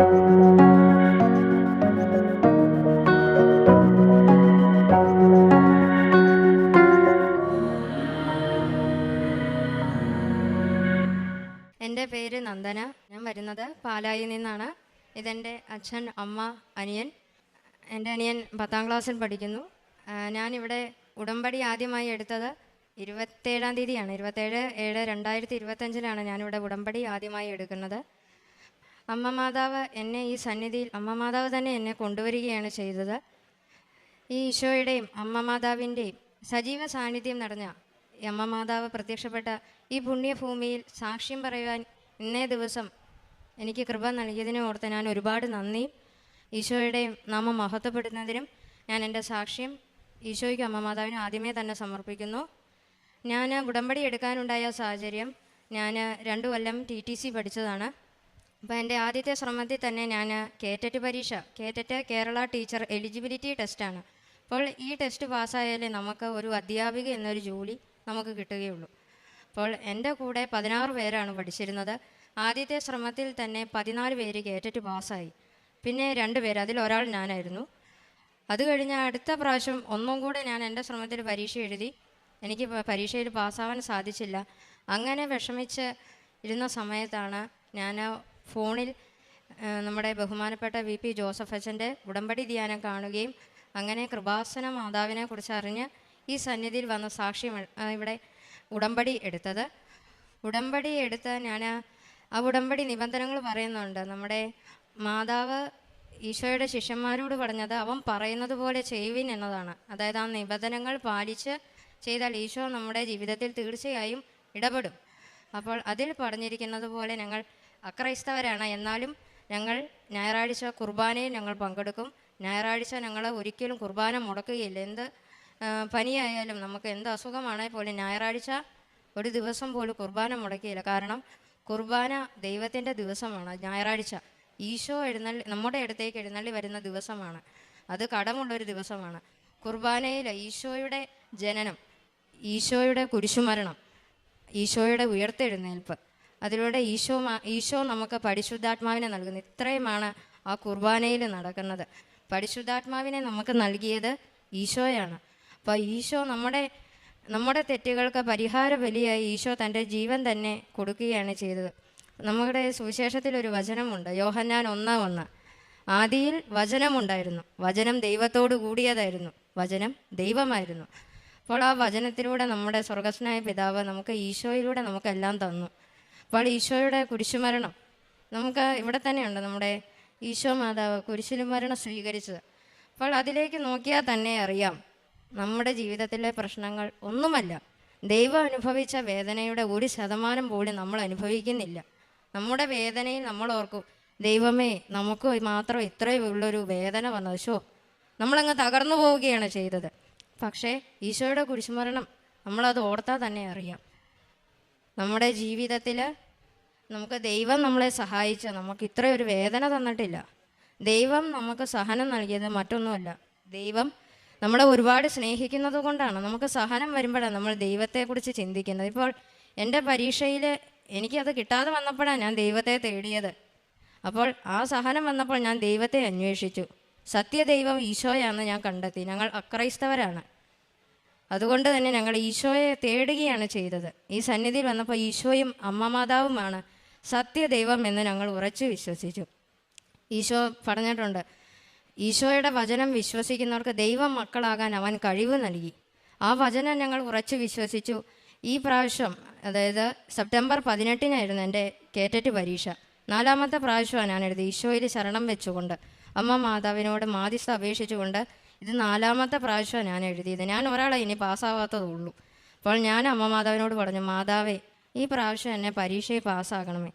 എന്റെ പേര് നന്ദന. ഞാൻ വരുന്നത് പാലായിൽ നിന്നാണ്. ഇതെന്റെ അച്ഛൻ അമ്മ അനിയൻ. എന്റെ അനിയൻ പത്താം ക്ലാസ്സിൽ പഠിക്കുന്നു. ഞാനിവിടെ ഉടമ്പടി ആദ്യമായി എടുത്തത് ഇരുപത്തേഴാം തീയതിയാണ്. ഇരുപത്തേഴ് ഏഴ് രണ്ടായിരത്തി ഇരുപത്തഞ്ചിലാണ് ഞാനിവിടെ ഉടമ്പടി ആദ്യമായി എടുക്കുന്നത്. അമ്മ മാതാവ് എന്നെ ഈ സന്നിധിയിൽ അമ്മ മാതാവ് തന്നെ എന്നെ കൊണ്ടുവരികയാണ് ചെയ്തത്. ഈ ഈശോയുടെയും അമ്മ മാതാവിന്റെയും സജീവ സാന്നിധ്യം ഈ അമ്മ മാതാവ് പ്രത്യക്ഷപ്പെട്ട ഈ പുണ്യഭൂമിയിൽ സാക്ഷ്യം പറയുവാൻ ഇന്നേ ദിവസം എനിക്ക് കൃപ നൽകിയതിനെ ഓർത്ത് ഞാൻ ഒരുപാട് നന്ദി. ഈശോയുടെയും നാമം മഹത്വപ്പെടുന്നതിനും ഞാൻ എന്റെ സാക്ഷ്യം ഈശോയ്ക്കും അമ്മ മാതാവിനും ആദ്യമേ തന്നെ സമർപ്പിക്കുന്നു. ഞാൻ ഉടമ്പടി എടുക്കാനുണ്ടായ സാഹചര്യം ഞാൻ രണ്ടു കൊല്ലം ടി ടി സി പഠിച്ചതാണ്. അപ്പോൾ എന്റെ ആദ്യത്തെ ശ്രമത്തിൽ തന്നെ ഞാൻ കേറ്ററ്റ് പരീക്ഷ കേറ്ററ്റ് കേരള ടീച്ചർ എലിജിബിലിറ്റി ടെസ്റ്റാണ് അപ്പോൾ ഈ ടെസ്റ്റ് പാസ്സായാലേ നമുക്ക് ഒരു അധ്യാപിക എന്നൊരു ജോലി നമുക്ക് കിട്ടുകയുള്ളൂ. അപ്പോൾ എന്റെ കൂടെ പതിനാറ് പേരാണ് പഠിച്ചിരുന്നത്. ആദ്യത്തെ ശ്രമത്തിൽ തന്നെ പതിനാല് പേര് കേറ്ററ്റ് പാസ്സായി. പിന്നെ രണ്ട് പേര് അതിൽ ഒരാൾ ഞാനായിരുന്നു. അത് കഴിഞ്ഞ അടുത്ത പ്രാവശ്യം ഒന്നും കൂടെ ഞാൻ എന്റെ ശ്രമത്തിൽ പരീക്ഷ എഴുതി. എനിക്ക് പരീക്ഷയിൽ പാസ്സാവാൻ സാധിച്ചില്ല. അങ്ങനെ വിഷമിച്ച് ഇരുന്ന സമയത്താണ് ഞാൻ ഫോണിൽ നമ്മുടെ ബഹുമാനപ്പെട്ട വി പി ജോസഫ് അച്ഛന്റെ ഉടമ്പടി ധ്യാനം കാണുകയും അങ്ങനെ കൃപാസന മാതാവിനെ കുറിച്ച് അറിഞ്ഞ് ഈ സന്നിധിയിൽ വന്ന സാക്ഷ്യം ഇവിടെ ഉടമ്പടി എടുത്തത്. ഉടമ്പടി എടുത്ത് ഞാൻ ആ ഉടമ്പടി നിബന്ധനകൾ പറയുന്നുണ്ട്. നമ്മുടെ മാതാവ് ഈശോയുടെ ശിഷ്യന്മാരോട് പറഞ്ഞത് അവൻ പറയുന്നത് പോലെ ചെയ്യുവിൻ എന്നതാണ്. അതായത് ആ നിബന്ധനകൾ പാലിച്ച് ചെയ്താൽ ഈശോ നമ്മുടെ ജീവിതത്തിൽ തീർച്ചയായും ഇടപെടും. അപ്പോൾ അതിൽ പറഞ്ഞിരിക്കുന്നത് പോലെ ഞങ്ങൾ അക്രൈസ്തവരാണ്. എന്നാലും ഞങ്ങൾ ഞായറാഴ്ച കുർബാനയിൽ ഞങ്ങൾ പങ്കെടുക്കും. ഞായറാഴ്ച ഞങ്ങൾ ഒരിക്കലും കുർബാന മുടക്കുകയില്ല. എന്ത് പനിയായാലും നമുക്ക് എന്ത് അസുഖമാണെങ്കിൽ പോലും ഞായറാഴ്ച ഒരു ദിവസം പോലും കുർബാന മുടക്കിയില്ല കാരണം കുർബാന ദൈവത്തിന്റെ ദിവസമാണ്. ഞായറാഴ്ച ഈശോ എഴുന്നള്ളി നമ്മുടെ അടുത്തേക്ക് എഴുന്നള്ളി വരുന്ന ദിവസമാണ്. അത് കടമുള്ളൊരു ദിവസമാണ്. കുർബാനയിൽ ഈശോയുടെ ജനനം ഈശോയുടെ കുരിശുമരണം ഈശോയുടെ ഉയർത്തെഴുന്നേൽപ്പ് അതിലൂടെ ഈശോ ഈശോ നമുക്ക് പരിശുദ്ധാത്മാവിനെ നൽകുന്നു. ഇത്രയുമാണ് ആ കുർബാനയിൽ നടക്കുന്നത്. പരിശുദ്ധാത്മാവിനെ നമുക്ക് നൽകിയത് ഈശോയാണ്. അപ്പോൾ ഈശോ നമ്മുടെ നമ്മുടെ തെറ്റുകൾക്ക് പരിഹാര ബലിയായി ഈശോ തന്റെ ജീവൻ തന്നെ കൊടുക്കുകയാണ് ചെയ്തത്. നമ്മുടെ സുവിശേഷത്തിൽ ഒരു വചനമുണ്ട്. യോഹന്നാൻ ഒന്നാം ഒന്ന്. ആദിയിൽ വചനമുണ്ടായിരുന്നു. വചനം ദൈവത്തോട് കൂടിയതായിരുന്നു. വചനം ദൈവമായിരുന്നു. അപ്പോൾ ആ വചനത്തിലൂടെ നമ്മുടെ സ്വർഗസ്നായ പിതാവ് നമുക്ക് ഈശോയിലൂടെ നമുക്കെല്ലാം തന്നു. അപ്പോൾ ഈശോയുടെ കുരിശുമരണം. നമുക്ക് ഇവിടെ തന്നെയുണ്ട് നമ്മുടെ ഈശോ മാതാവ് കുരിശിലും മരണം സ്വീകരിച്ചത്. അപ്പോൾ അതിലേക്ക് നോക്കിയാൽ തന്നെ അറിയാം നമ്മുടെ ജീവിതത്തിലെ പ്രശ്നങ്ങൾ ഒന്നുമല്ല. ദൈവം അനുഭവിച്ച വേദനയുടെ ഒരു ശതമാനം പോലും നമ്മൾ അനുഭവിക്കുന്നില്ല. നമ്മുടെ വേദനയിൽ നമ്മൾ ഓർക്കും ദൈവമേ നമുക്ക് മാത്രം ഇത്രയും ഉള്ളൊരു വേദന വന്നത്. ഷോ നമ്മളങ്ങ് തകർന്നു പോവുകയാണ് ചെയ്തത്. പക്ഷേ ഈശോയുടെ കുരിശുമരണം നമ്മളത് ഓർത്താൽ തന്നെ അറിയാം. നമ്മുടെ ജീവിതത്തിൽ നമുക്ക് ദൈവം നമ്മളെ സഹായിച്ച നമുക്ക് ഇത്ര ഒരു വേദന തന്നിട്ടില്ല. ദൈവം നമുക്ക് സഹനം നൽകിയത് മറ്റൊന്നുമല്ല. ദൈവം നമ്മളെ ഒരുപാട് സ്നേഹിക്കുന്നത് കൊണ്ടാണ്. നമുക്ക് സഹനം വരുമ്പോഴാണ് നമ്മൾ ദൈവത്തെക്കുറിച്ച് ചിന്തിക്കുന്നത്. ഇപ്പോൾ എന്റെ പരീക്ഷയിൽ എനിക്കത് കിട്ടാതെ വന്നപ്പോഴാണ് ഞാൻ ദൈവത്തെ തേടിയത്. അപ്പോൾ ആ സഹനം വന്നപ്പോൾ ഞാൻ ദൈവത്തെ അന്വേഷിച്ചു. സത്യദൈവം ഈശോയാണെന്ന് ഞാൻ കണ്ടെത്തി. ഞങ്ങൾ അക്രൈസ്തവരാണ്. അതുകൊണ്ട് തന്നെ ഞങ്ങൾ ഈശോയെ തേടുകയാണ് ചെയ്തത്. ഈ സന്നിധിയിൽ വന്നപ്പോൾ ഈശോയും അമ്മ മാതാവുമാണ് സത്യദൈവം എന്ന് ഞങ്ങൾ ഉറച്ചു വിശ്വസിച്ചു. ഈശോ പറഞ്ഞിട്ടുണ്ട് ഈശോയുടെ വചനം വിശ്വസിക്കുന്നവർക്ക് ദൈവം മക്കളാകാൻ അവൻ കഴിവ് നൽകി. ആ വചനം ഞങ്ങൾ ഉറച്ചു വിശ്വസിച്ചു. ഈ പ്രാവശ്യം അതായത് സെപ്റ്റംബർ പതിനെട്ടിനായിരുന്നു എന്റെ കേറ്ററ്റ് പരീക്ഷ. നാലാമത്തെ പ്രാവശ്യമാണ് ഞാൻ എഴുതി ഈശോയിൽ ശരണം വെച്ചുകൊണ്ട് അമ്മ മാതാവിനോട് മാധ്യസ്ഥ അപേക്ഷിച്ചുകൊണ്ട് ഇത് നാലാമത്തെ പ്രാവശ്യമാണ് ഞാൻ എഴുതിയത്. ഞാൻ ഒരാളെ ഇനി പാസ്സാവാത്തതുള്ളൂ അപ്പോൾ ഞാൻ അമ്മ മാതാവിനോട് പറഞ്ഞു മാതാവേ ഈ പ്രാവശ്യം എന്നെ പരീക്ഷയിൽ പാസ്സാകണമേ.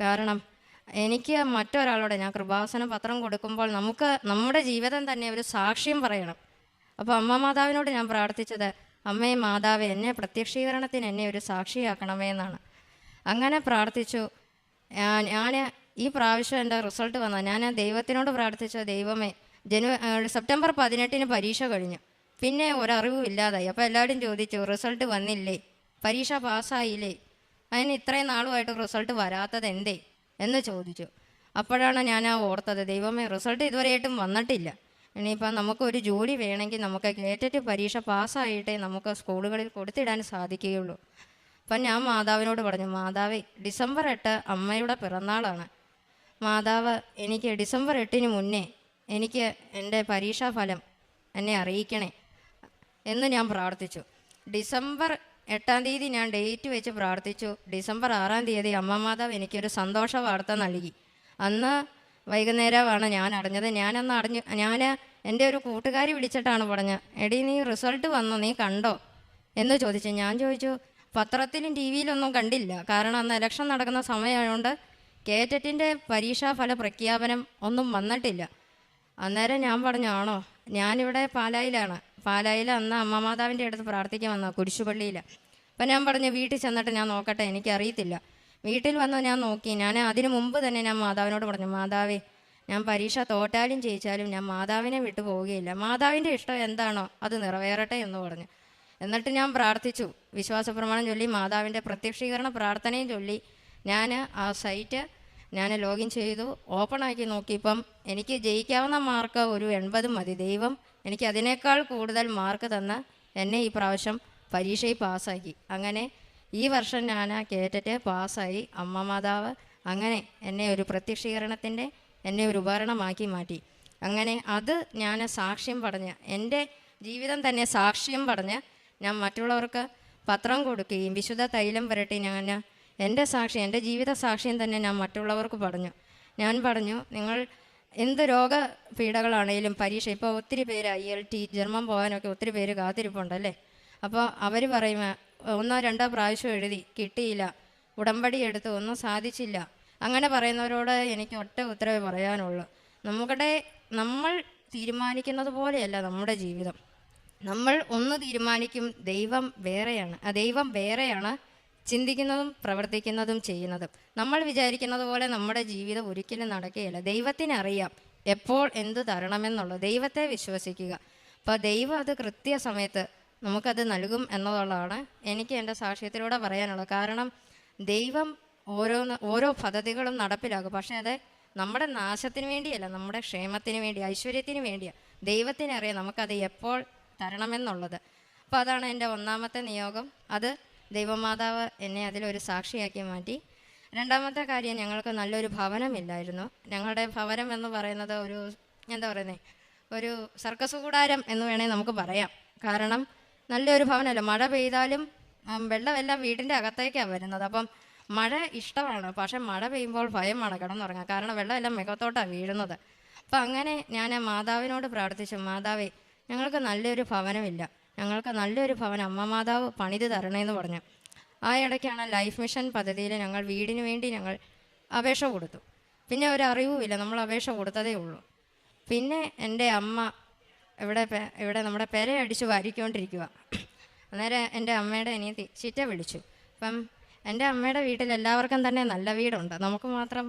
കാരണം എനിക്ക് മറ്റൊരാളോട് ഞാൻ കൃപാസന പത്രം കൊടുക്കുമ്പോൾ നമുക്ക് നമ്മുടെ ജീവിതം തന്നെ ഒരു സാക്ഷ്യം പറയണം. അപ്പോൾ അമ്മ മാതാവിനോട് ഞാൻ പ്രാർത്ഥിച്ചത് അമ്മേ മാതാവേ എന്നെ പ്രത്യക്ഷീകരണത്തിന് എന്നെ ഒരു സാക്ഷിയാക്കണമേ എന്നാണ്. അങ്ങനെ പ്രാർത്ഥിച്ചു. ഞാൻ ഈ പ്രാവശ്യം എന്റെ റിസൾട്ട് വന്ന. ഞാൻ ദൈവത്തിനോട് പ്രാർത്ഥിച്ച ദൈവമേ ജനു ആ, സെപ്റ്റംബർ പതിനെട്ടിന് പരീക്ഷ കഴിഞ്ഞു. പിന്നെ ഒരറിവും ഇല്ലാതായി. അപ്പോൾ എല്ലാവരും ചോദിച്ചു റിസൾട്ട് വന്നില്ലേ? പരീക്ഷ പാസ്സായില്ലേ? അതിന് ഇത്രയും നാളുമായിട്ട് റിസൾട്ട് വരാത്തത് എന്തേ? എന്ന് ചോദിച്ചു. അപ്പോഴാണ് ഞാൻ ആ ഓർത്തത് ദൈവമേ റിസൾട്ട് ഇതുവരെയായിട്ടും വന്നിട്ടില്ല. ഇനിയിപ്പോൾ നമുക്കൊരു ജോലി വേണമെങ്കിൽ നമുക്ക് കേറ്ററ്റ് പരീക്ഷ പാസ്സായിട്ടേ നമുക്ക് സ്കൂളുകളിൽ കൊടുത്തിടാൻ സാധിക്കുകയുള്ളൂ. അപ്പം ഞാൻ മാതാവിനോട് പറഞ്ഞു മാതാവേ ഡിസംബർ എട്ട് അമ്മയുടെ പിറന്നാളാണ്. മാതാവ് എനിക്ക് ഡിസംബർ എട്ടിന് മുന്നേ എനിക്ക് എന്റെ പരീക്ഷാഫലം എന്നെ അറിയിക്കണേ എന്ന് ഞാൻ പ്രാർത്ഥിച്ചു. ഡിസംബർ എട്ടാം തീയതി ഞാൻ ഡേറ്റ് വെച്ച് പ്രാർത്ഥിച്ചു. ഡിസംബർ ആറാം തീയതി അമ്മ മാതാവ് എനിക്കൊരു സന്തോഷ വാർത്ത നൽകി. അന്ന് വൈകുന്നേരമാണ് ഞാൻ അറിഞ്ഞത് ഞാനന്ന് അറിഞ്ഞു ഞാൻ എന്റെ ഒരു കൂട്ടുകാരി വിളിച്ചിട്ടാണ് പറഞ്ഞത് എടി നീ റിസൾട്ട് വന്നു? നീ കണ്ടോ? എന്ന് ചോദിച്ചു. ഞാൻ ചോദിച്ചു പത്രത്തിലും ടി വിയിലൊന്നും കണ്ടില്ല. കാരണം അന്ന് ഇലക്ഷൻ നടക്കുന്ന സമയമായതുകൊണ്ട് കേറ്ററ്റിന്റെ പരീക്ഷാഫല പ്രഖ്യാപനം ഒന്നും വന്നിട്ടില്ല. അന്നേരം ഞാൻ പറഞ്ഞു ആണോ? ഞാനിവിടെ പാലായിലാണ്. പാലായിൽ അന്ന് അമ്മ മാതാവിന്റെ അടുത്ത് പ്രാർത്ഥിക്കാൻ വന്ന കുരിശുപള്ളിയിൽ അപ്പം ഞാൻ പറഞ്ഞു വീട്ടിൽ ചെന്നിട്ട് ഞാൻ നോക്കട്ടെ എനിക്കറിയത്തില്ല. വീട്ടിൽ വന്ന് ഞാൻ നോക്കി. ഞാൻ അതിനു മുമ്പ് തന്നെ ഞാൻ മാതാവിനോട് പറഞ്ഞു മാതാവേ ഞാൻ പരീക്ഷ തോറ്റാലും ജയിച്ചാലും ഞാൻ മാതാവിനെ വിട്ടു പോവുകയില്ല. മാതാവിന്റെ ഇഷ്ടം എന്താണോ അത് നിറവേറട്ടെ എന്ന് പറഞ്ഞു. എന്നിട്ട് ഞാൻ പ്രാർത്ഥിച്ചു. വിശ്വാസപ്രമാണം ചൊല്ലി മാതാവിന്റെ പ്രത്യക്ഷീകരണ പ്രാർത്ഥനയും ചൊല്ലി. ഞാൻ ആ സൈറ്റ് ഞാൻ ലോഗിൻ ചെയ്തു. ഓപ്പൺ ആക്കി നോക്കിയപ്പം എനിക്ക് ജയിക്കാവുന്ന മാർക്ക് ഒരു എൺപത് മതി. ദൈവം എനിക്ക് അതിനേക്കാൾ കൂടുതൽ മാർക്ക് തന്ന് എന്നെ ഈ പ്രാവശ്യം പരീക്ഷയിൽ പാസ്സാക്കി അങ്ങനെ ഈ വർഷം ഞാൻ കേറ്റിട്ട് പാസ്സായി അമ്മ മാതാവ് അങ്ങനെ എന്നെ ഒരു പ്രത്യക്ഷീകരണത്തിന്റെ എന്നെ ഒരു ഉപകരണമാക്കി മാറ്റി. അങ്ങനെ അത് ഞാൻ സാക്ഷ്യം പറഞ്ഞ് എന്റെ ജീവിതം തന്നെ സാക്ഷ്യം പറഞ്ഞ് ഞാൻ മറ്റുള്ളവർക്ക് പത്രം കൊടുക്കുകയും വിശുദ്ധ തൈലം പുരട്ടി ഞാൻ എന്റെ സാക്ഷി എന്റെ ജീവിത സാക്ഷ്യം തന്നെ ഞാൻ മറ്റുള്ളവർക്ക് പറഞ്ഞു. ഞാൻ പറഞ്ഞു നിങ്ങൾ എന്ത് രോഗ പീഡകളാണേലും പരീക്ഷ ഇപ്പോൾ ഒത്തിരി പേര് ഐ എൽ ടി ജർമ്മം പോകാനൊക്കെ ഒത്തിരി പേര് കാത്തിരിപ്പുണ്ടല്ലേ അപ്പോൾ അവർ പറയും ഒന്നോ രണ്ടോ പ്രാവശ്യം എഴുതി കിട്ടിയില്ല. ഉടമ്പടി എടുത്ത് ഒന്നും സാധിച്ചില്ല. അങ്ങനെ പറയുന്നവരോട് എനിക്ക് ഒറ്റ ഉത്തരവേ പറയാനുള്ളൂ. നമ്മുടെ നമ്മൾ തീരുമാനിക്കുന്നത് പോലെയല്ല നമ്മുടെ ജീവിതം. നമ്മൾ ഒന്ന് തീരുമാനിക്കും ദൈവം വേറെയാണ്. ആ ദൈവം വേറെയാണ് ചിന്തിക്കുന്നതും പ്രവർത്തിക്കുന്നതും ചെയ്യുന്നതും. നമ്മൾ വിചാരിക്കുന്നത് പോലെ നമ്മുടെ ജീവിതം ഒരിക്കലും നടക്കുകയില്ല. ദൈവത്തിനറിയാം എപ്പോൾ എന്ത് തരണമെന്നുള്ളത്. ദൈവത്തെ വിശ്വസിക്കുക. അപ്പോൾ ദൈവം അത് കൃത്യസമയത്ത് നമുക്കത് നൽകും എന്നുള്ളതാണ് എനിക്ക് എന്റെ സാക്ഷ്യത്തിലൂടെ പറയാനുള്ളത്. കാരണം ദൈവം ഓരോ ഓരോ പദ്ധതികളും നടപ്പിലാക്കും. പക്ഷേ അത് നമ്മുടെ നാശത്തിന് വേണ്ടിയല്ല നമ്മുടെ ക്ഷേമത്തിന് വേണ്ടി ഐശ്വര്യത്തിന് വേണ്ടിയാണ് ദൈവത്തിനറിയാം നമുക്കത് എപ്പോൾ തരണമെന്നുള്ളത്. അപ്പോൾ അതാണ് എന്റെ ഒന്നാമത്തെ നിയോഗം. അത് ദൈവമാതാവ് എന്നെ അതിലൊരു സാക്ഷിയാക്കി മാറ്റി. രണ്ടാമത്തെ കാര്യം ഞങ്ങൾക്ക് നല്ലൊരു ഭവനമില്ലായിരുന്നു. ഞങ്ങളുടെ ഭവനം എന്ന് പറയുന്നത് ഒരു എന്താ പറയുന്നത് ഒരു സർക്കസ് കൂടാരം എന്ന് വേണേൽ നമുക്ക് പറയാം. കാരണം നല്ലൊരു ഭവനമല്ല. മഴ പെയ്താലും വെള്ളമെല്ലാം വീടിന്റെ അകത്തേക്കാണ് വരുന്നത്. അപ്പം മഴ ഇഷ്ടമാണ്. പക്ഷെ മഴ പെയ്യുമ്പോൾ ഭയമാണ് കിടന്നുറങ്ങാൻ കാരണം വെള്ളമെല്ലാം മുഖത്തോട്ടാണ് വീഴുന്നത്. അപ്പം അങ്ങനെ ഞാൻ മാതാവിനോട് പ്രാർത്ഥിച്ചു. മാതാവേ ഞങ്ങൾക്ക് നല്ലൊരു ഭവനമില്ല. ഞങ്ങൾക്ക് നല്ലൊരു ഭവൻ അമ്മ മാതാവ് പണിത് തരണേന്ന് പറഞ്ഞു. ആ ഇടയ്ക്കാണ് ലൈഫ് മിഷൻ പദ്ധതിയിൽ ഞങ്ങൾ വീടിന് വേണ്ടി ഞങ്ങൾ അപേക്ഷ കൊടുത്തു. പിന്നെ ഒരു അറിവുമില്ല നമ്മൾ അപേക്ഷ കൊടുത്തതേ ഉള്ളൂ. പിന്നെ എന്റെ അമ്മ ഇവിടെ ഇവിടെ നമ്മുടെ പെര അടിച്ച് വാരിക്കൊണ്ടിരിക്കുക അന്നേരം എന്റെ അമ്മയുടെ അനിയത്തി ചിറ്റ വിളിച്ചു. അപ്പം എന്റെ അമ്മയുടെ വീട്ടിൽ എല്ലാവർക്കും തന്നെ നല്ല വീടുണ്ട്. നമുക്ക് മാത്രം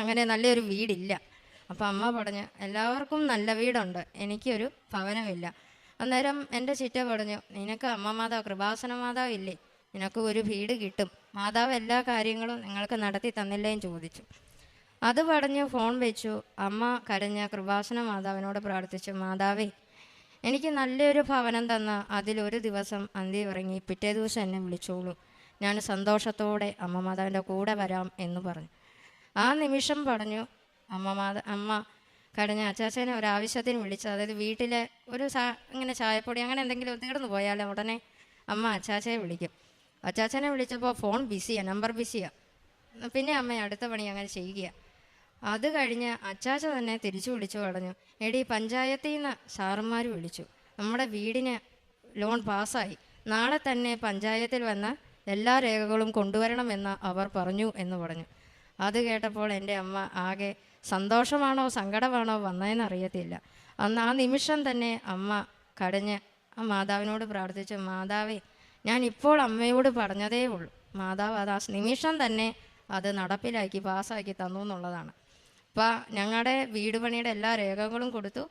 അങ്ങനെ നല്ലൊരു വീടില്ല. അപ്പം അമ്മ പറഞ്ഞു എല്ലാവർക്കും നല്ല വീടുണ്ട്. എനിക്കൊരു ഭവനമില്ല. അന്നേരം എന്റെ ചിറ്റ പറഞ്ഞു നിനക്ക് അമ്മ മാതാവ് കൃപാസന മാതാവ് ഇല്ലേ? നിനക്ക് ഒരു വീട് കിട്ടും. മാതാവ് എല്ലാ കാര്യങ്ങളും നിങ്ങൾക്ക് നടത്തി തന്നില്ലേന്ന് ചോദിച്ചു. അത് പറഞ്ഞ് ഫോൺ വെച്ചു. അമ്മ കരഞ്ഞ കൃപാസന മാതാവിനോട് പ്രാർത്ഥിച്ചു മാതാവേ എനിക്ക് നല്ലൊരു ഭവനം തന്ന അതിലൊരു ദിവസം അന്തി ഉറങ്ങി പിറ്റേ ദിവസം എന്നെ വിളിച്ചോളൂ. ഞാൻ സന്തോഷത്തോടെ അമ്മ മാതാവിന്റെ കൂടെ വരാം എന്ന് പറഞ്ഞു. ആ നിമിഷം പറഞ്ഞു അമ്മ മാത അമ്മ കടഞ്ഞ അച്ചാച്ചനെ ഒരു ആവശ്യത്തിന് വിളിച്ചു. അതായത് വീട്ടിലെ ഒരു സാ ഇങ്ങനെ ചായപ്പൊടി അങ്ങനെ എന്തെങ്കിലും തീർന്നു പോയാൽ ഉടനെ അമ്മ അച്ചാച്ചയെ വിളിക്കും. അച്ചാച്ചനെ വിളിച്ചപ്പോൾ ഫോൺ ബിസിയാണ് നമ്പർ ബിസിയാണ് പിന്നെ അമ്മ അടുത്ത പണി അങ്ങനെ ചെയ്യുക അത് കഴിഞ്ഞ് അച്ചാച്ച തന്നെ തിരിച്ചു വിളിച്ചു പറഞ്ഞു. എടി പഞ്ചായത്തിൽ നിന്ന് സാറുമാർ വിളിച്ചു. നമ്മുടെ വീടിന് ലോൺ പാസ്സായി. നാളെ തന്നെ പഞ്ചായത്തിൽ വന്ന എല്ലാ രേഖകളും കൊണ്ടുവരണമെന്ന് അവർ പറഞ്ഞു എന്ന് പറഞ്ഞു. അത് കേട്ടപ്പോൾ എന്റെ അമ്മ ആകെ സന്തോഷമാണോ സങ്കടമാണോ വന്നതെന്ന് അറിയത്തില്ല അന്ന് ആ നിമിഷം തന്നെ അമ്മ കടഞ്ഞ് ആ മാതാവിനോട് പ്രാർത്ഥിച്ചു മാതാവേ ഞാൻ ഇപ്പോൾ അമ്മയോട് പറഞ്ഞതേ ഉള്ളൂ. മാതാവ് അത് ആ നിമിഷം തന്നെ അത് നടപ്പിലാക്കി പാസ്സാക്കി തന്നു എന്നുള്ളതാണ്. അപ്പോൾ ഞങ്ങളുടെ വീട് പണിയുടെ എല്ലാ രേഖകളും കൊടുത്തു.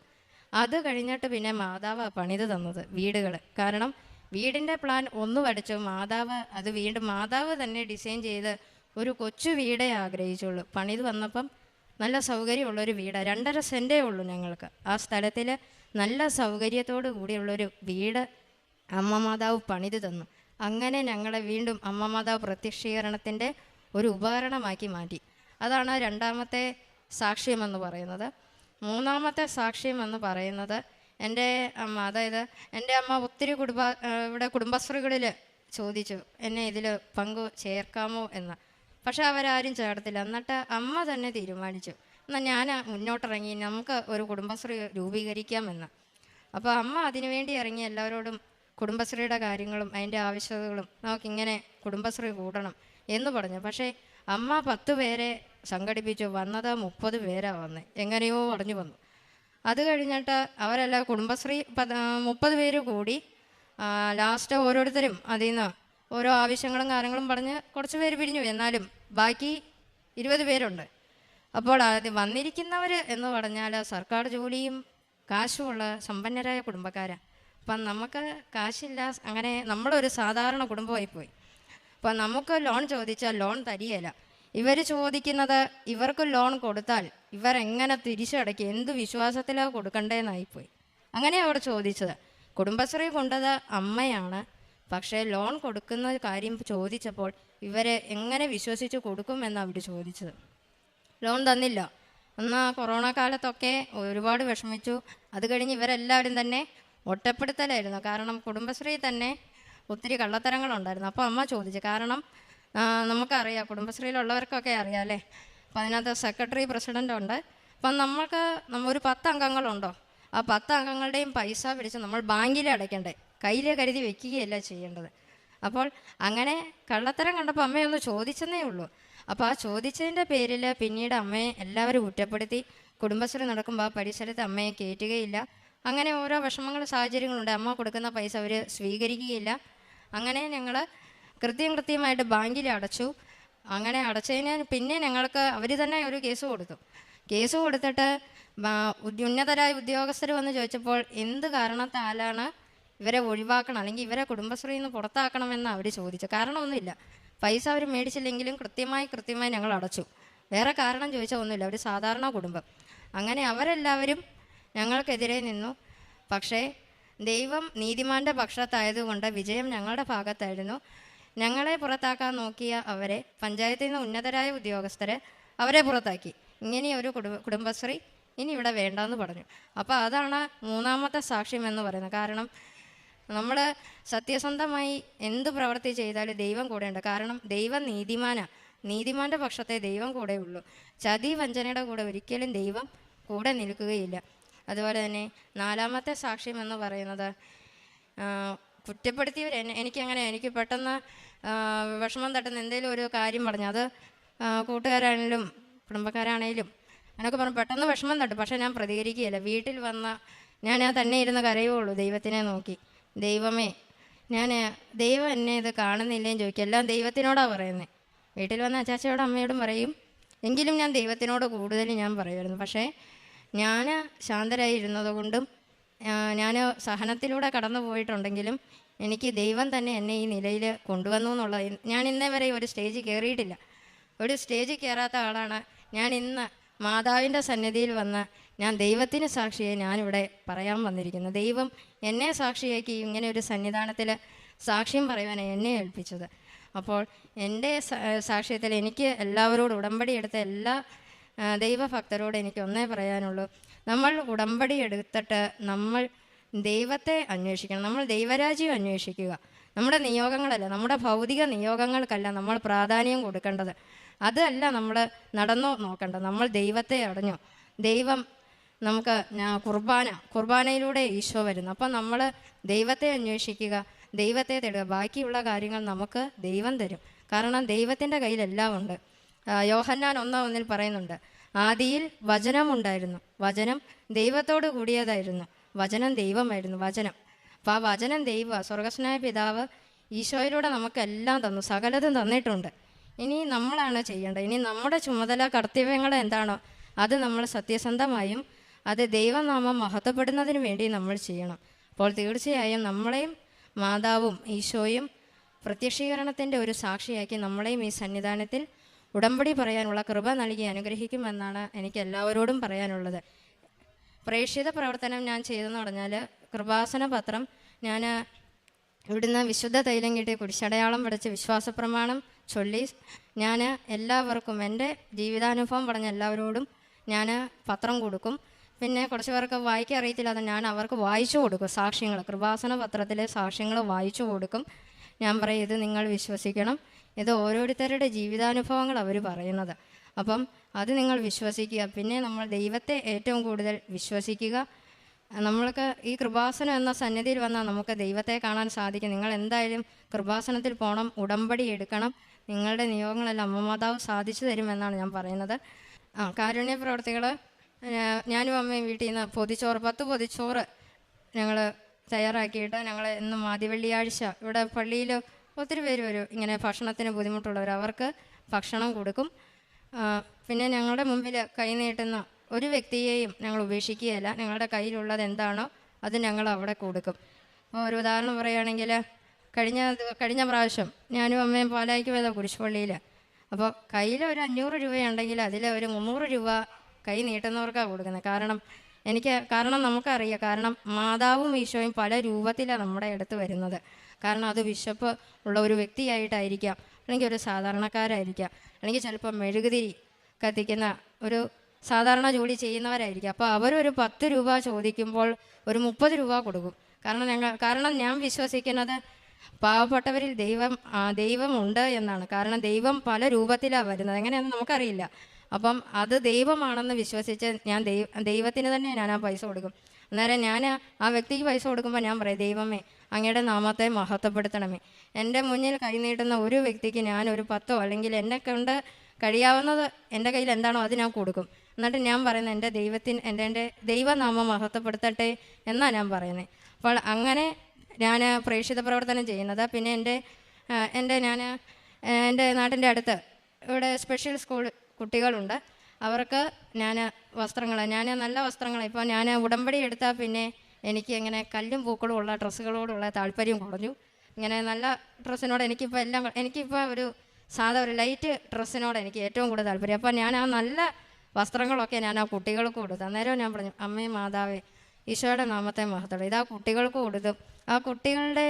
അത് കഴിഞ്ഞിട്ട് പിന്നെ മാതാവ് പണിത് തന്നത് വീടുകൾ കാരണം വീടിന്റെ പ്ലാൻ ഒന്ന് പഠിച്ചു മാതാവ് അത് വീണ്ടും മാതാവ് തന്നെ ഡിസൈൻ ചെയ്ത് ഒരു കൊച്ചു വീടേ ആഗ്രഹിച്ചുള്ളൂ. പണിത് വന്നപ്പം നല്ല സൗകര്യമുള്ളൊരു വീടാണ് രണ്ടര സെന്റേ ഉള്ളൂ ഞങ്ങൾക്ക്. ആ സ്ഥലത്തിൽ നല്ല സൗകര്യത്തോടു കൂടിയുള്ളൊരു വീട് അമ്മ മാതാവ് പണിത് തന്നു. അങ്ങനെ ഞങ്ങളെ വീണ്ടും അമ്മ മാതാവ് പ്രത്യക്ഷീകരണത്തിന്റെ ഒരു ഉപകരണമാക്കി മാറ്റി. അതാണ് രണ്ടാമത്തെ സാക്ഷ്യമെന്ന് പറയുന്നത്. മൂന്നാമത്തെ സാക്ഷ്യം എന്ന് പറയുന്നത് എന്റെ അമ്മ അതായത് എന്റെ അമ്മ ഒത്തിരി കുടുംബ ഇവിടെ കുടുംബശ്രീകളിൽ ചോദിച്ചു എന്നെ ഇതിൽ പങ്കു ചേർക്കാമോ? എന്ന്. പക്ഷെ അവരാരും ചേർത്തില്ല. എന്നിട്ട് അമ്മ തന്നെ തീരുമാനിച്ചു. എന്നാൽ ഞാൻ മുന്നോട്ടിറങ്ങി നമുക്ക് ഒരു കുടുംബശ്രീ രൂപീകരിക്കാമെന്ന്. അപ്പോൾ അമ്മ അതിനുവേണ്ടി ഇറങ്ങി എല്ലാവരോടും കുടുംബശ്രീയുടെ കാര്യങ്ങളും അതിന്റെ ആവശ്യകതകളും നമുക്കിങ്ങനെ കുടുംബശ്രീ കൂടണം എന്ന് പറഞ്ഞു. പക്ഷേ അമ്മ പത്ത് പേരെ സംഘടിപ്പിച്ചു. വന്നത് മുപ്പത് പേരാണ് വന്നത് എങ്ങനെയോ പറഞ്ഞു വന്നു. അത് കഴിഞ്ഞിട്ട് അവരെല്ലാം കുടുംബശ്രീ പത് മുപ്പത് പേര് കൂടി ലാസ്റ്റ് ഓരോരുത്തരും അതിൽ നിന്ന് ഓരോ ആവശ്യങ്ങളും കാര്യങ്ങളും പറഞ്ഞ് കുറച്ച് പേര് പിരിഞ്ഞു. എന്നാലും ബാക്കി ഇരുപത് പേരുണ്ട്. അപ്പോൾ അത് വന്നിരിക്കുന്നവർ എന്ന് പറഞ്ഞാൽ സർക്കാർ ജോലിയും കാശുമുള്ള സമ്പന്നരായ കുടുംബക്കാരാണ് അപ്പം നമുക്ക് കാശില്ല അങ്ങനെ നമ്മളൊരു സാധാരണ കുടുംബമായിപ്പോയി. അപ്പം നമുക്ക് ലോൺ ചോദിച്ചാൽ ലോൺ തരികയില്ല. ഇവർ ചോദിക്കുന്നത് ഇവർക്ക് ലോൺ കൊടുത്താൽ ഇവർ എങ്ങനെ തിരിച്ചടയ്ക്കും? എന്ത് വിശ്വാസത്തിലാണ് കൊടുക്കണ്ടേന്നായിപ്പോയി. അങ്ങനെയാണ് അവർ ചോദിച്ചത്. കുടുംബശ്രീ കൊണ്ടത് അമ്മയാണ്. പക്ഷേ ലോൺ കൊടുക്കുന്ന കാര്യം ചോദിച്ചപ്പോൾ ഇവരെ എങ്ങനെ വിശ്വസിച്ച് കൊടുക്കുമെന്നാണ് അവർ ചോദിച്ചത്. ലോൺ തന്നില്ല. അന്ന് കൊറോണ കാലത്തൊക്കെ ഒരുപാട് വിഷമിച്ചു. അത് കഴിഞ്ഞ് ഇവരെല്ലാവരും തന്നെ ഒറ്റപ്പെടുത്തലായിരുന്നു. കാരണം കുടുംബശ്രീ തന്നെ ഒത്തിരി കള്ളത്തരങ്ങളുണ്ടായിരുന്നു. അപ്പോൾ അമ്മ ചോദിച്ചു. കാരണം നമുക്കറിയാം കുടുംബശ്രീയിലുള്ളവർക്കൊക്കെ അറിയാം അല്ലേ? അപ്പം അതിനകത്ത് സെക്രട്ടറി പ്രസിഡന്റ് ഉണ്ട്. അപ്പം നമ്മൾക്ക് നമ്മ ഒരു പത്ത് അംഗങ്ങളുണ്ടോ ആ പത്ത് അംഗങ്ങളുടെയും പൈസ പിടിച്ച് നമ്മൾ ബാങ്കിൽ അടയ്ക്കണ്ടേ? കയ്യിൽ കരുതി വെക്കുകയല്ല ചെയ്യേണ്ടത്. അപ്പോൾ അങ്ങനെ കള്ളത്തരം കണ്ടപ്പോൾ അമ്മയൊന്ന് ചോദിച്ചെന്നേ ഉള്ളൂ. അപ്പോൾ ആ ചോദിച്ചതിന്റെ പേരിൽ പിന്നീട് അമ്മയെ എല്ലാവരും കുറ്റപ്പെടുത്തി. കുടുംബശ്രീ നടക്കുമ്പോൾ ആ പരിസരത്ത് അമ്മയെ കയറ്റുകയില്ല. അങ്ങനെ ഓരോ വിഷമങ്ങൾ സാഹചര്യങ്ങളുണ്ട്. അമ്മ കൊടുക്കുന്ന പൈസ അവർ സ്വീകരിക്കുകയില്ല. അങ്ങനെ ഞങ്ങൾ കൃത്യം കൃത്യമായിട്ട് ബാങ്കിൽ അടച്ചു. അങ്ങനെ അടച്ചതിന് പിന്നെ ഞങ്ങൾക്ക് അവർ തന്നെ ഒരു കേസ് കൊടുത്തു. കേസ് കൊടുത്തിട്ട് ഉന്നതരായ ഉദ്യോഗസ്ഥർ വന്ന് ചോദിച്ചപ്പോൾ എന്ത് കാരണത്താലാണ് ഇവരെ ഒഴിവാക്കണം അല്ലെങ്കിൽ ഇവരെ കുടുംബശ്രീയിൽ നിന്ന് പുറത്താക്കണമെന്ന് അവർ ചോദിച്ചു കാരണമൊന്നുമില്ല. പൈസ അവർ മേടിച്ചില്ലെങ്കിലും കൃത്യമായി കൃത്യമായി ഞങ്ങൾ അടച്ചു. വേറെ കാരണം ചോദിച്ചാൽ ഒന്നുമില്ല. അവർ സാധാരണ കുടുംബം. അങ്ങനെ അവരെല്ലാവരും ഞങ്ങൾക്കെതിരെ നിന്നു. പക്ഷേ ദൈവം നീതിമാന്റെ പക്ഷത്തായതുകൊണ്ട് വിജയം ഞങ്ങളുടെ ഭാഗത്തായിരുന്നു. ഞങ്ങളെ പുറത്താക്കാൻ നോക്കിയ അവരെ പഞ്ചായത്തിൽ നിന്ന് ഉന്നതരായ ഉദ്യോഗസ്ഥരെ അവരെ പുറത്താക്കി. ഇങ്ങനെ ഒരു കുടുംബ കുടുംബശ്രീ ഇനി ഇവിടെ വേണ്ടെന്ന് പറഞ്ഞു. അപ്പോൾ അതാണ് മൂന്നാമത്തെ സാക്ഷ്യം എന്ന് പറയുന്നത്. കാരണം നമ്മൾ സത്യസന്ധമായി എന്ത് പ്രവൃത്തി ചെയ്താലും ദൈവം കൂടെയുണ്ട്. കാരണം ദൈവം നീതിമാനാണ് നീതിമാന്റെ പക്ഷത്തെ ദൈവം കൂടെ ഉള്ളൂ. ചതി വഞ്ചനയുടെ കൂടെ ഒരിക്കലും ദൈവം കൂടെ നിൽക്കുകയില്ല. അതുപോലെ തന്നെ നാലാമത്തെ സാക്ഷ്യം എന്ന് പറയുന്നത് കുറ്റപ്പെടുത്തിയവർ എനിക്കങ്ങനെ എനിക്ക് പെട്ടെന്ന് വിഷമം തട്ടുന്ന എന്തെങ്കിലും ഒരു കാര്യം പറഞ്ഞു അത് കൂട്ടുകാരാണെങ്കിലും കുടുംബക്കാരാണെങ്കിലും എന്നൊക്കെ പറഞ്ഞു പെട്ടെന്ന് വിഷമം തട്ടും. പക്ഷേ ഞാൻ പ്രതികരിക്കുകയില്ല. വീട്ടിൽ വന്ന ഞാൻ തന്നെ ഇരുന്ന് കരയുള്ളൂ ദൈവത്തിനെ നോക്കി. ദൈവമേ ഞാൻ ദൈവം എന്നെ ഇത് കാണുന്നില്ലേന്ന് ചോദിക്കും. എല്ലാം ദൈവത്തിനോടാണ് പറയുന്നത് വീട്ടിൽ വന്ന അച്ചാച്ചയോടും അമ്മയോടും പറയും. എങ്കിലും ഞാൻ ദൈവത്തിനോട് കൂടുതൽ ഞാൻ പറയുമായിരുന്നു. പക്ഷേ ഞാൻ ശാന്തരായി ഇരുന്നതുകൊണ്ടും ഞാൻ സഹനത്തിലൂടെ കടന്നു പോയിട്ടുണ്ടെങ്കിലും എനിക്ക് ദൈവം തന്നെ എന്നെ ഈ നിലയിൽ കൊണ്ടുവന്നു എന്നുള്ളത് ഞാൻ ഇന്നേ വരെ ഒരു സ്റ്റേജ് കയറിയിട്ടില്ല. ഒരു സ്റ്റേജ് കയറാത്ത ആളാണ് ഞാൻ ഇന്ന് മാതാവിന്റെ സന്നിധിയിൽ വന്ന് ഞാൻ ദൈവത്തിന് സാക്ഷിയെ ഞാനിവിടെ പറയാൻ വന്നിരിക്കുന്നു. ദൈവം എന്നെ സാക്ഷിയാക്കി ഇങ്ങനെ ഒരു സന്നിധാനത്തിൽ സാക്ഷ്യം പറയുവാനാണ് എന്നെ ഏൽപ്പിച്ചത്. അപ്പോൾ എന്റെ സാക്ഷ്യത്തിൽ എനിക്ക് എല്ലാവരോടും ഉടമ്പടി എടുത്ത എല്ലാ ദൈവഭക്തരോട് എനിക്ക് ഒന്നേ പറയാനുള്ളൂ. നമ്മൾ ഉടമ്പടി എടുത്തിട്ട് നമ്മൾ ദൈവത്തെ അന്വേഷിക്കണം. നമ്മൾ ദൈവരാജ്യം അന്വേഷിക്കുക. നമ്മുടെ നിയോഗങ്ങളല്ല നമ്മുടെ ഭൗതിക നിയോഗങ്ങൾക്കല്ല നമ്മൾ പ്രാധാന്യം കൊടുക്കേണ്ടത്. അതല്ല നമ്മൾ നടന്നോ നോക്കേണ്ടത്. നമ്മൾ ദൈവത്തെ അടഞ്ഞോ ദൈവം നമുക്ക് കുർബാന കുർബാനയിലൂടെ ഈശോ വരുന്നു. അപ്പം നമ്മൾ ദൈവത്തെ അന്വേഷിക്കുക ദൈവത്തെ തേടുക ബാക്കിയുള്ള കാര്യങ്ങൾ നമുക്ക് ദൈവം തരും. കാരണം ദൈവത്തിന്റെ കയ്യിലെല്ലാം ഉണ്ട്. യോഹന്നാൻ ഒന്നാം ഒന്നിൽ പറയുന്നുണ്ട് ആദിയിൽ വചനമുണ്ടായിരുന്നു. വചനം ദൈവത്തോട് കൂടിയതായിരുന്നു. വചനം ദൈവമായിരുന്നു. വചനം. അപ്പോൾ ആ വചനം ദൈവ സ്വർഗസ്നായ പിതാവ് ഈശോയിലൂടെ നമുക്കെല്ലാം തന്നു. സകലതും തന്നിട്ടുണ്ട്. ഇനി നമ്മളാണ് ചെയ്യേണ്ടത്. ഇനി നമ്മുടെ ചുമതല കർത്തവ്യങ്ങൾ എന്താണോ അത് നമ്മൾ സത്യസന്ധമായും അത് ദൈവനാമം മഹത്വപ്പെടുന്നതിന് വേണ്ടി നമ്മൾ ചെയ്യണം. അപ്പോൾ തീർച്ചയായും നമ്മളെയും മാതാവും ഈശോയും പ്രത്യക്ഷീകരണത്തിന്റെ ഒരു സാക്ഷിയാക്കി നമ്മളെയും ഈ സന്നിധാനത്തിൽ ഉടമ്പടി പറയാനുള്ള കൃപ നൽകി അനുഗ്രഹിക്കുമെന്നാണ് എനിക്ക് എല്ലാവരോടും പറയാനുള്ളത്. പ്രേക്ഷിത പ്രവർത്തനം ഞാൻ ചെയ്തെന്ന് പറഞ്ഞാൽ കൃപാസന പത്രം ഞാൻ ഇവിടുന്ന് വിശുദ്ധ തൈലം കിട്ടി കുരിശടയാളം പഠിച്ച് വിശ്വാസ പ്രമാണം ചൊല്ലി ഞാൻ എല്ലാവർക്കും എന്റെ ജീവിതാനുഭവം പറഞ്ഞ എല്ലാവരോടും ഞാൻ പത്രം കൊടുക്കും. പിന്നെ കുറച്ച് പേർക്ക് വായിക്കാൻ അറിയത്തില്ല അത് ഞാൻ അവർക്ക് വായിച്ചു കൊടുക്കും. സാക്ഷ്യങ്ങൾ കൃപാസന പത്രത്തിലെ സാക്ഷ്യങ്ങൾ വായിച്ചു കൊടുക്കും. ഞാൻ പറയും ഇത് നിങ്ങൾ വിശ്വസിക്കണം. ഇത് ഓരോരുത്തരുടെ ജീവിതാനുഭവങ്ങൾ അവർ പറയുന്നത്. അപ്പം അത് നിങ്ങൾ വിശ്വസിക്കുക. പിന്നെ നമ്മൾ ദൈവത്തെ ഏറ്റവും കൂടുതൽ വിശ്വസിക്കുക. നമ്മൾക്ക് ഈ കൃപാസനം എന്ന സന്നിധിയിൽ വന്നാൽ നമുക്ക് ദൈവത്തെ കാണാൻ സാധിക്കും. നിങ്ങൾ എന്തായാലും കൃപാസനത്തിൽ പോകണം ഉടമ്പടി എടുക്കണം. നിങ്ങളുടെ നിയോഗങ്ങളെല്ലാം അമ്മമാതാവ് സാധിച്ചു തരുമെന്നാണ് ഞാൻ പറയുന്നത്. ആ കാരുണ്യ പ്രവർത്തികൾ ഞാനും അമ്മയും വീട്ടിൽ നിന്ന് പൊതിച്ചോറ് പത്ത് പൊതിച്ചോറ് ഞങ്ങൾ തയ്യാറാക്കിയിട്ട് ഞങ്ങൾ എന്നും ആദ്യ വെള്ളിയാഴ്ച ഇവിടെ പള്ളിയിൽ ഒത്തിരി പേര് വരും. ഇങ്ങനെ ഭക്ഷണത്തിന് ബുദ്ധിമുട്ടുള്ളവർ അവർക്ക് ഭക്ഷണം കൊടുക്കും. പിന്നെ ഞങ്ങളുടെ മുമ്പിൽ കൈ നീട്ടുന്ന ഒരു വ്യക്തിയെയും ഞങ്ങൾ ഉപേക്ഷിക്കുകയല്ല. ഞങ്ങളുടെ കയ്യിലുള്ളത് എന്താണോ അത് ഞങ്ങൾ അവിടെ കൊടുക്കും. അപ്പോൾ ഒരു ഉദാഹരണം പറയുകയാണെങ്കിൽ കഴിഞ്ഞ കഴിഞ്ഞ പ്രാവശ്യം ഞാനും അമ്മയും പാലായിക്ക് പോയതാണ് കുരിശുപള്ളിയിൽ അപ്പോൾ കയ്യിൽ ഒരു അഞ്ഞൂറ് രൂപയുണ്ടെങ്കിൽ അതിൽ ഒരു മുന്നൂറ് രൂപ കൈ നീട്ടുന്നവർക്കാണ് കൊടുക്കുന്നത്. കാരണം എനിക്ക് കാരണം നമുക്കറിയാം. കാരണം മാതാവും ഈശോയും പല രൂപത്തിലാണ് നമ്മുടെ അടുത്ത് വരുന്നത്. കാരണം അത് വിശപ്പ് ഉള്ള ഒരു വ്യക്തിയായിട്ടായിരിക്കാം. അല്ലെങ്കിൽ ഒരു സാധാരണക്കാരായിരിക്കാം. അല്ലെങ്കിൽ ചിലപ്പോൾ മെഴുകുതിരി കത്തിക്കുന്ന ഒരു സാധാരണ ജോലി ചെയ്യുന്നവരായിരിക്കും. അപ്പോൾ അവരൊരു പത്ത് രൂപ ചോദിക്കുമ്പോൾ ഒരു മുപ്പത് രൂപ കൊടുക്കും. കാരണം ഞങ്ങൾ കാരണം ഞാൻ വിശ്വസിക്കുന്നത് പാവപ്പെട്ടവരിൽ ദൈവം ദൈവമുണ്ട് എന്നാണ്. കാരണം ദൈവം പല രൂപത്തിലാണ് വരുന്നത്. എങ്ങനെയാണെന്ന് നമുക്കറിയില്ല. അപ്പം അത് ദൈവമാണെന്ന് വിശ്വസിച്ച് ഞാൻ ദൈവ ദൈവത്തിന് തന്നെ ഞാൻ ആ പൈസ കൊടുക്കും. അന്നേരം ഞാൻ ആ വ്യക്തിക്ക് പൈസ കൊടുക്കുമ്പോൾ ഞാൻ പറയും ദൈവമേ അങ്ങയുടെ നാമത്തെ മഹത്വപ്പെടുത്തണമേ. എന്റെ മുന്നിൽ കൈനീട്ടുന്ന ഒരു വ്യക്തിക്ക് ഞാൻ ഒരു പത്തോ അല്ലെങ്കിൽ എന്നെ കൊണ്ട് കഴിയാവുന്നത് എന്റെ കയ്യിൽ എന്താണോ അത് ഞാൻ കൊടുക്കും. എന്നിട്ട് ഞാൻ പറയുന്നത് എന്റെ ദൈവത്തിന് എന്റെ എന്റെ ദൈവനാമം മഹത്വപ്പെടുത്തട്ടെ എന്നാണ് ഞാൻ പറയുന്നത്. അപ്പോൾ അങ്ങനെ ഞാൻ പ്രേക്ഷിത പ്രവർത്തനം ചെയ്യുന്നത്. പിന്നെ എന്റെ എന്റെ ഞാൻ എന്റെ നാട്ടിന്റെ അടുത്ത് ഇവിടെ സ്പെഷ്യൽ സ്കൂൾ കുട്ടികളുണ്ട്. അവർക്ക് ഞാൻ വസ്ത്രങ്ങൾ ഞാൻ നല്ല വസ്ത്രങ്ങൾ ഇപ്പോൾ ഞാൻ ഉടമ്പടി എടുത്താൽ പിന്നെ എനിക്ക് ഇങ്ങനെ കല്ലും പൂക്കളും ഉള്ള ഡ്രസ്സുകളോടുള്ള താല്പര്യം കുറഞ്ഞു. ഇങ്ങനെ നല്ല ഡ്രസ്സിനോട് എനിക്കിപ്പോൾ എല്ലാം എനിക്കിപ്പോൾ ഒരു സാധാ ഒരു ലൈറ്റ് ഡ്രസ്സിനോട് എനിക്ക് ഏറ്റവും കൂടുതൽ താല്പര്യം. അപ്പോൾ ഞാൻ ആ നല്ല വസ്ത്രങ്ങളൊക്കെ ഞാൻ ആ കുട്ടികൾക്ക് കൊടുത്തു. അന്നേരം ഞാൻ പറഞ്ഞു അമ്മേ മാതാവേ ഈശോയുടെ നാമത്തെ മഹത്തോളം ഇത് ആ കുട്ടികൾക്ക് കൊടുത്തു. ആ കുട്ടികളുടെ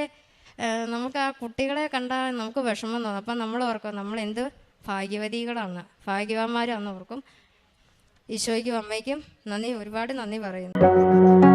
നമുക്ക് ആ കുട്ടികളെ കണ്ടാൽ നമുക്ക് വിഷമം തോന്നും. അപ്പം നമ്മൾ ഓർക്കും നമ്മൾ എന്ത് ഭാഗ്യവതികളാണ്. ഭാഗ്യവാന്മാരാണ് അവർക്കും ഈശോയ്ക്കും അമ്മയ്ക്കും നന്ദി. ഒരുപാട് നന്ദി പറയുന്നു.